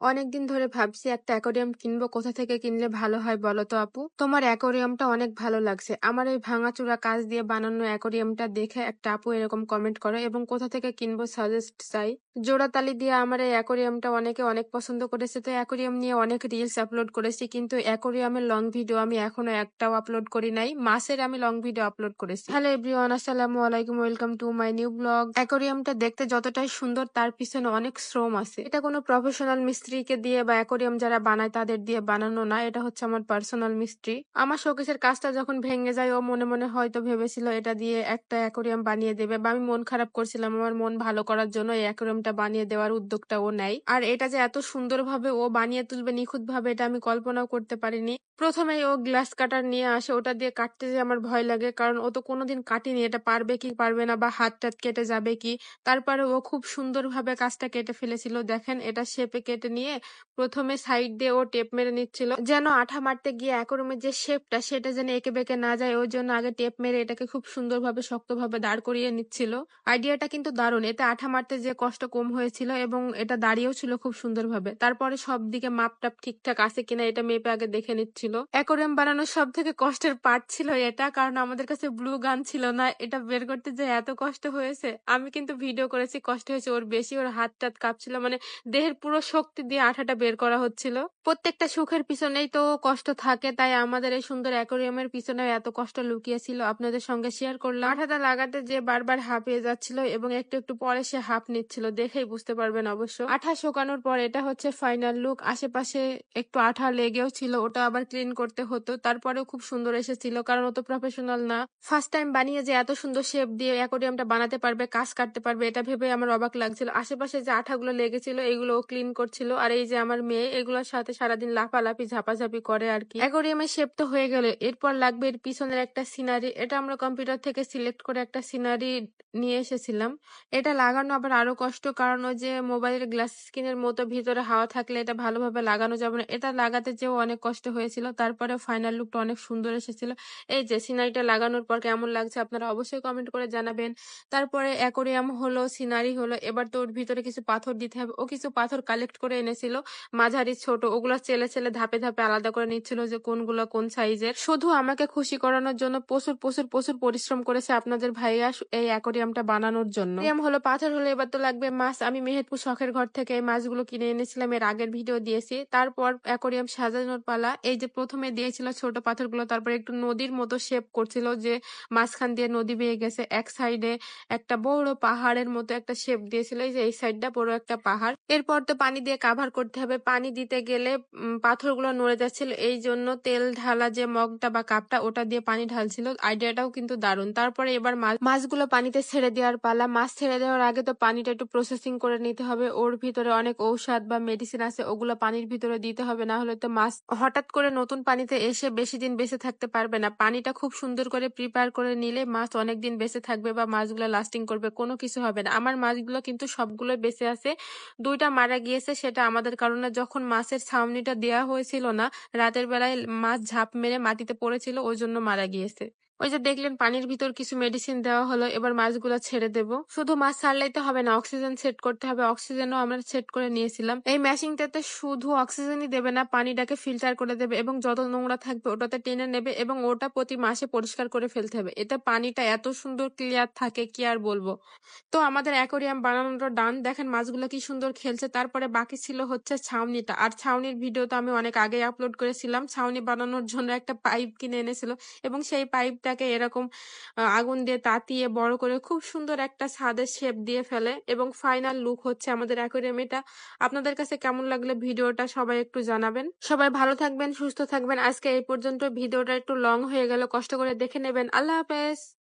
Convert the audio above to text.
অনেকদিন ধরে ভাবছি একটা অ্যাকোরিয়াম কিনবো, কোথা থেকে কিনলে ভালো হয় বলো তো আপু? তোমার অ্যাকোরিয়ামটা অনেক ভালো লাগছে। আমার এই ভাঙাচোরা কাজ দিয়ে বানানো অ্যাকোরিয়ামটা দেখে একটা আপু এরকম কমেন্ট করো এবং কোথা থেকে কিনবো সাজেস্ট চাই। জোড়াতালি দিয়ে আমার এই অ্যাকোরিয়ামটা অনেকে অনেক পছন্দ করেছে। তো অ্যাকোরিয়াম নিয়ে অনেক রিলস আপলোড করেছি, কিন্তু অ্যাকোরিয়ামের লং ভিডিও আমি এখনও একটাও আপলোড করি নাই। মাসের আমি লং ভিডিও আপলোড করেছি। হ্যালো এভরিওয়ান আসসালামু আলাইকুম welcome to my new blog অ্যাকোরিয়ামটা দেখতে যতটাই সুন্দর, তার পিছনে অনেক শ্রম আছে। এটা কোনো প্রফেশনাল মিস্ত্রিকে দিয়ে বা অ্যাকোরিয়াম যারা বানায় তাদের দিয়ে বানানো না, এটা হচ্ছে আমার পার্সোনাল মিস্ত্রি। আমার শোকেসের কাজটা যখন ভেঙে যায়, ও মনে মনে হয়তো ভেবেছিল এটা দিয়ে একটা অ্যাকোরিয়াম বানিয়ে দেবে, বা আমি মন খারাপ করছিলাম, আমার মন ভালো করার জন্য এই অ্যাকোরিয়ামটা বানিয়ে দেওয়ার উদ্যোগটা ও নেয়। আর এটা যে এত সুন্দরভাবে ও বানিয়ে তুলবে নিখুঁত ভাবে এটা আমি কল্পনাও করতে পারিনি। প্রথমেই ও গ্লাস কাটার নিয়ে আসে, ওটা দিয়ে কাটতে যে আমার ভয় লাগে, কারণ ও তো কোনোদিন কাটেনি, এটা পারবে কি পারবে না বা হাত টাত কেটে যাবে কি। তারপরে ও খুব সুন্দরভাবে কাজটা কেটে ফেলেছিল। দেখেন, এটা শেপে কেটে নিয়ে প্রথমে সাইড দিয়ে ও টেপ মেরে নিচ্ছিল। যেন আঠা মারতে গিয়ে একরমের যে শেপটা, সেটা যেন এঁকে বেঁকে না যায়, ওর জন্য আগে টেপ মেরে এটাকে খুব সুন্দরভাবে শক্তভাবে দাঁড় করিয়ে নিচ্ছিল। আইডিয়াটা কিন্তু দারুণ, এতে আঠা মারতে যে কষ্ট কম হয়েছিল এবং এটা দাঁড়িয়েও ছিল খুব সুন্দরভাবে। তারপরে সব দিকে মাপ টাপ ঠিকঠাক আছে কিনা এটা মেপে আগে দেখে নিচ্ছিল। অ্যাকোরিয়াম বানানোর সব থেকে কষ্টের পার্ট ছিল এটা, কারণ আমাদের কাছে ব্লু গান ছিল না। এটা বের করতে যে এত কষ্ট হয়েছে, আমি কিন্তু ভিডিও করেছি, কষ্ট হয়েছে ওর বেশি, ওর হাত টাত কাঁপছিল মানে দেহের পুরো শক্তি দিয়ে আঠাটা বের করা হচ্ছিল। প্রত্যেকটা সুখের পিছনেই তো কষ্ট থাকে, তাই আমাদের এই সুন্দর অ্যাকোরিয়ামের পিছনে এত কষ্ট লুকিয়েছিল। আপনাদের সঙ্গে শেয়ার করলাম। আঠাটা লাগাতে যে বারবার হাঁপিয়ে যাচ্ছিল এবং একটু একটু পরে সে হাঁপ নিচ্ছিল। দেখেই বুঝতে পারবেন অবশ্য। আঠা শোকানোর পর এটা হচ্ছে ফাইনাল লুক আশেপাশে একটু আঠা লেগেও ছিল, ওটা আবার ক্লিন করতে হতো। তারপরেও খুব সুন্দর এসেছিল, কারণ ও তো প্রফেশনাল না। ফার্স্ট টাইম বানিয়ে যে এত সুন্দর শেপ দিয়ে অ্যাকোরিয়ামটা বানাতে পারবে, কাজ কাটতে পারবে, এটা ভেবে আমার অবাক লাগছিল। আশেপাশে যে আঠাগুলো লেগেছিল, এগুলো ক্লিন করছিল। আর এই যে আমার মেয়ে, এগুলোর সাথে সারাদিন লাফালাফি, ঝাপাঝাপি করে আর কি। অ্যাকোরিয়ামের শেপ তো হয়ে গেল। এরপর লাগবে এর পিছনের একটা সিনারি এটা আমরা কম্পিউটার থেকে সিলেক্ট করে একটা সিনারি নিয়ে এসেছিলাম। এটা লাগানো আবার আরও কষ্ট কারণ ওই যে মোবাইলের গ্লাস স্ক্রিনের মতো ভিতরে হাওয়া থাকলে এটা ভালোভাবে লাগানো যাবে না। এটা লাগাতে যেও অনেক কষ্ট হয়েছিল। তারপরে ফাইনাল লুকটা অনেক সুন্দর এসেছিল। এই যে সিনারিটা লাগানোর পর কেমন লাগছে আপনারা অবশ্যই কমেন্ট করে জানাবেন। তারপরে অ্যাকোরিয়াম হলো সিনারি হলো, এবার তো ওর ভিতরে কিছু পাথর দিতে হবে। ও কিছু পাথর কালেক্ট করে এনেছিল, মাঝারি, ছোট। ওগুলো চেলে চেলে ধাপে ধাপে আলাদা করে নিচ্ছিল যে কোনগুলো কোন সাইজের শুধু আমাকে খুশি করানোর জন্য প্রচুর প্রচুর প্রচুর পরিশ্রম করেছে আপনাদের ভাইয়া এই অ্যাকোরিয়ামটা বানানোর জন্য। হলো, পাথর হলো, এবার তো লাগবে মাছ আমি মেহেরপুর শখের ঘর থেকে এই মাছগুলো কিনে এনেছিলাম, এর আগের ভিডিও দিয়েছি। তারপর অ্যাকোরিয়াম সাজানোর পালা, এই যে প্রথমে দিয়েছিল ছোট পাথরগুলো, তারপর একটু নদীর মতো শেপ করছিল যে মাঝখান দিয়ে নদী বেয়ে গেছে, এক সাইডে একটা বড় পাহাড়ের মতো একটা শেপ দিয়েছিল, এই যে এই সাইডটা বড় একটা পাহাড়। এরপর তো পানি দিয়ে কাভার করতে হবে, পানি দিতে গেলে পাথরগুলো নড়ে যাচ্ছিল, এই জন্য তেল ঢালা যে মগটা বা কাপটা, ওটা দিয়ে পানি ঢালছিল আইডিয়াটাও কিন্তু দারুণ। তারপরে এবার মাছগুলো পানিতে ছেড়ে দেওয়ার পালা, মাছ ছেড়ে দেওয়ার আগে তো পানিটা একটু প্রসেসিং করে নিতে হবে। ওর ভিতরে অনেক ঔষধ বা মেডিসিন আছে, ওগুলো পানির ভিতরে দিতে হবে, না হলে তো মাছ হঠাৎ করে নতুন পানিতে এসে বেশি দিন বেঁচে থাকতে পারবে না। পানিটা খুব সুন্দর করে প্রিপেয়ার করে নিলে মাছ অনেক দিন বেঁচে থাকবে বা মাছগুলো লাস্টিং করবে, কোনো কিছু হবে না। আমার মাছগুলো কিন্তু সবগুলো বেঁচে আছে। দুইটা মারা গিয়েছে, সেটা আমাদের কারণে যখন মাছের ছাউনিটা দেওয়া হয়েছিল না, রাতের বেলায় মাছ ঝাঁপ মেরে মাটিতে পড়েছিল, ওই জন্য মারা গিয়েছে। ওই যে দেখলেন পানির ভিতর কিছু মেডিসিন দেওয়া হলো, এবার মাছগুলো ছেড়ে দেব। শুধু মাছ ছাড়লেই তো হবে না অক্সিজেন সেট করতে হবে। অক্সিজেনও আমরা সেট করে নিয়েছিলাম। এই মেশিনটাতে শুধু অক্সিজেনই দেবে না, পানিটাকে ফিল্টার করে দেবে এবং যত নোংরা থাকবে ওটাতে টেনে নেবে এবং ওটা প্রতি মাসে পরিষ্কার করে ফেলতে হবে। এতে পানিটা এত সুন্দর ক্লিয়ার থাকে, কি আর বলব? তো আমাদের অ্যাকোরিয়াম বানানোটা ডান। দেখেন মাছগুলো কি সুন্দর খেলছে। তারপরে বাকি ছিল হচ্ছে ছাউনিটা। আর ছাউনির ভিডিও তো আমি অনেক আগে আপলোড করেছিলাম। ছাউনি বানানোর জন্য একটা পাইপ কিনে এনেছিল এবং সেই পাইপটা এটাকে এরকম আগুন দিয়ে তাতিয়ে বড় করে খুব সুন্দর একটা ছাদের শেপ দিয়ে ফেলে এবং ফাইনাল লুক হচ্ছে আমাদের অ্যাকোরিয়াম এটা। আপনাদের কাছে কেমন লাগলে ভিডিওটা সবাই একটু জানাবেন। সবাই ভালো থাকবেন, সুস্থ থাকবেন। আজকে এই পর্যন্ত ভিডিওটা একটু লং হয়ে গেল, কষ্ট করে দেখে নেবেন। আল্লাহ হাফেজ!